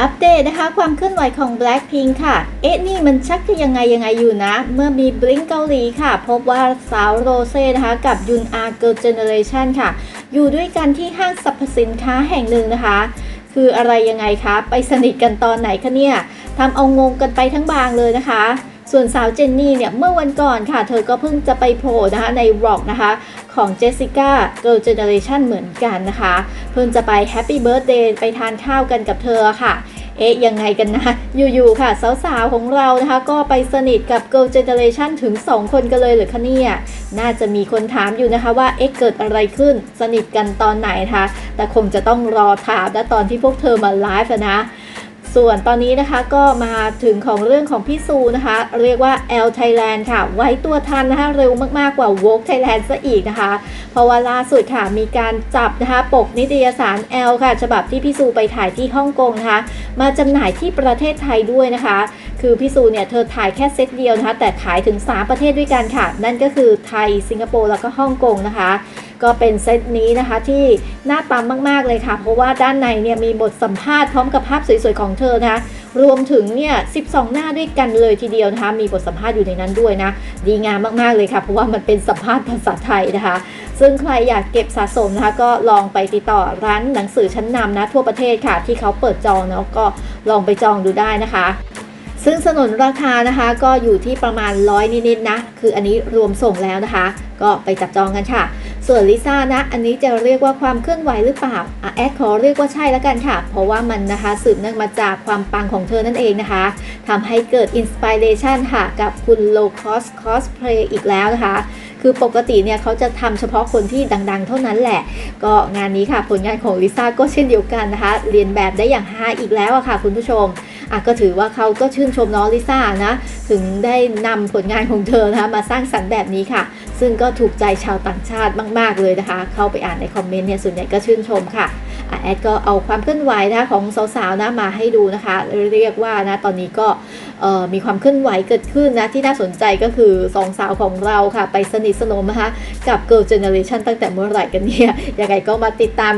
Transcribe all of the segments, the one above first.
อัปเดตนะคะความเคลื่อนไหวของ Blackpink ค่ะ เอ๊ะนี่มันชักจะยังไงยังไงอยู่นะ เมื่อมีบลิงเกาหลีค่ะ พบว่าสาวโรเซ่นะคะ กับยุนอาเกิลเจเนเรชันค่ะ อยู่ด้วยกันที่ห้างสรรพสินค้าแห่งหนึ่งนะคะ คืออะไรยังไงคะ ไปสนิทกันตอนไหนคะเนี่ยทำเอางงกันไปทั้งบางเลยนะคะ ส่วนสาวเจนนี่เนี่ยเมื่อวันก่อนค่ะ เธอก็เพิ่งจะไปโผล่นะคะในร็อกนะคะของเจสสิก้าเกิร์ลเจเนเรชันเหมือนกันนะคะ เพิ่งจะไปแฮปปี้เบิร์ a เดย์ไปทานข้าวกันกับเธอค่ะเอ๊ะยังไงกันนะ อยู่ๆค่ะ สาวๆ ของเรานะคะ ก็ไปสนิทกับ Girl Generation ถึง 2 คนกันเลยหรือคะเนี่ย น่าจะมีคนถามอยู่นะคะว่าเอ๊ะเกิดอะไรขึ้นสนิทกันตอนไหนคะแต่คงจะต้องรอถามนะตอนที่พวกเธอมาไลฟ์นะ ส่วนตอนนี้นะคะก็มาถึงของเรื่องของพี่ซูนะคะ เรียกว่า L Thailand ค่ะ ไว้ตัวทันนะคะเร็วมากๆกว่า Vogue Thailand ซะอีกนะคะ เพราะว่าล่าสุดค่ะมีการจับนะคะปกนิตยสาร L ค่ะ ฉบับที่พี่ซูไปถ่ายที่ฮ่องกงนะคะ มาจำหน่ายที่ประเทศไทยด้วยนะคะ คือพี่ซูเนี่ยเธอถ่ายแค่เซตเดียวนะคะ แต่ขายถึง 3 ประเทศด้วยกันค่ะ นั่นก็คือไทยสิงคโปร์แล้วก็ฮ่องกงนะคะ ก็เป็นเซตนี้นะคะที่น่าปั๊มมาก ๆ เลยค่ะ เพราะว่าด้านในเนี่ยมีบทสัมภาษณ์พร้อมกับภาพสวย ๆ ของเธอนะคะรวมถึงเนี่ย 12 หน้าด้วยกันเลยทีเดียวนะคะ มีบทสัมภาษณ์อยู่ในนั้นด้วยนะ ดีงามมาก ๆ เลยค่ะ เพราะว่ามันเป็นสัมภาษณ์ภาษาไทยนะคะ ซึ่งใครอยากเก็บสะสมนะคะ ก็ลองไปติดต่อร้านหนังสือชั้นนำนะ ทั่วประเทศค่ะ ที่เขาเปิดจองเนาะ ก็ลองไปจองดูได้นะคะซึ่งสนนราคานะคะก็อยู่ที่ประมาณร้อยนิดๆนะ คืออันนี้รวมส่งแล้วนะคะ ก็ไปจับจองกันค่ะ ส่วนลิซ่านะ อันนี้จะเรียกว่าความเคลื่อนไหวหรือเปล่าอะแอดขอเรียกว่าใช่แล้วกันค่ะ เพราะว่ามันนะคะสืบเนื่องมาจากความปังของเธอนั่นเองนะคะทำให้เกิดอินสปิเรชันค่ะ กับคุณโลคอสคอสเพลย์อีกแล้วนะคะ คือปกติเนี่ยเขาจะทำเฉพาะคนที่ดังๆ เท่านั้นแหละ ก็งานนี้ค่ะผลงานของลิซ่าก็เช่นเดียวกันนะคะ เรียนแบบได้อย่างฮาอีกแล้วอะค่ะ คุณผู้ชมอะก็ถือว่าเขาก็ชื่นชมน้องลิซ่านะ ถึงได้นำผลงานของเธอนะคะมาสร้างสรรค์แบบนี้ค่ะ ซึ่งก็ถูกใจชาวต่างชาติมาก ๆ เลยนะคะ เข้าไปอ่านในคอมเมนต์เนี่ยส่วนใหญ่ก็ชื่นชมค่ะแอดก็เอาความเคลื่อนไหวนะคะของสาวๆนะมาให้ดูนะคะ เรียกว่านะตอนนี้ก็มีความเคลื่อนไหวเกิดขึ้นนะที่น่าสนใจก็คือสองสาวของเราค่ะ ไปสนิทสนมนะคะกับ Girl Generation ตั้งแต่เมื่อไหร่กันเนี่ยยังไงก็มาติดตาม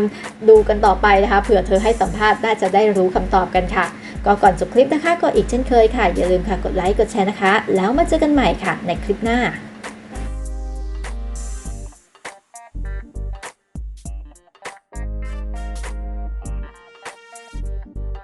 ดูกันต่อไปนะคะเผื่อเธอให้สัมภาษณ์น่าจะได้รู้คำตอบกันค่ะ ก็ก่อนจบคลิปนะคะ ก็อีกเช่นเคยค่ะ อย่าลืมค่ะกดไลค์กดแชร์นะคะ แล้วมาเจอกันใหม่ค่ะในคลิปหน้า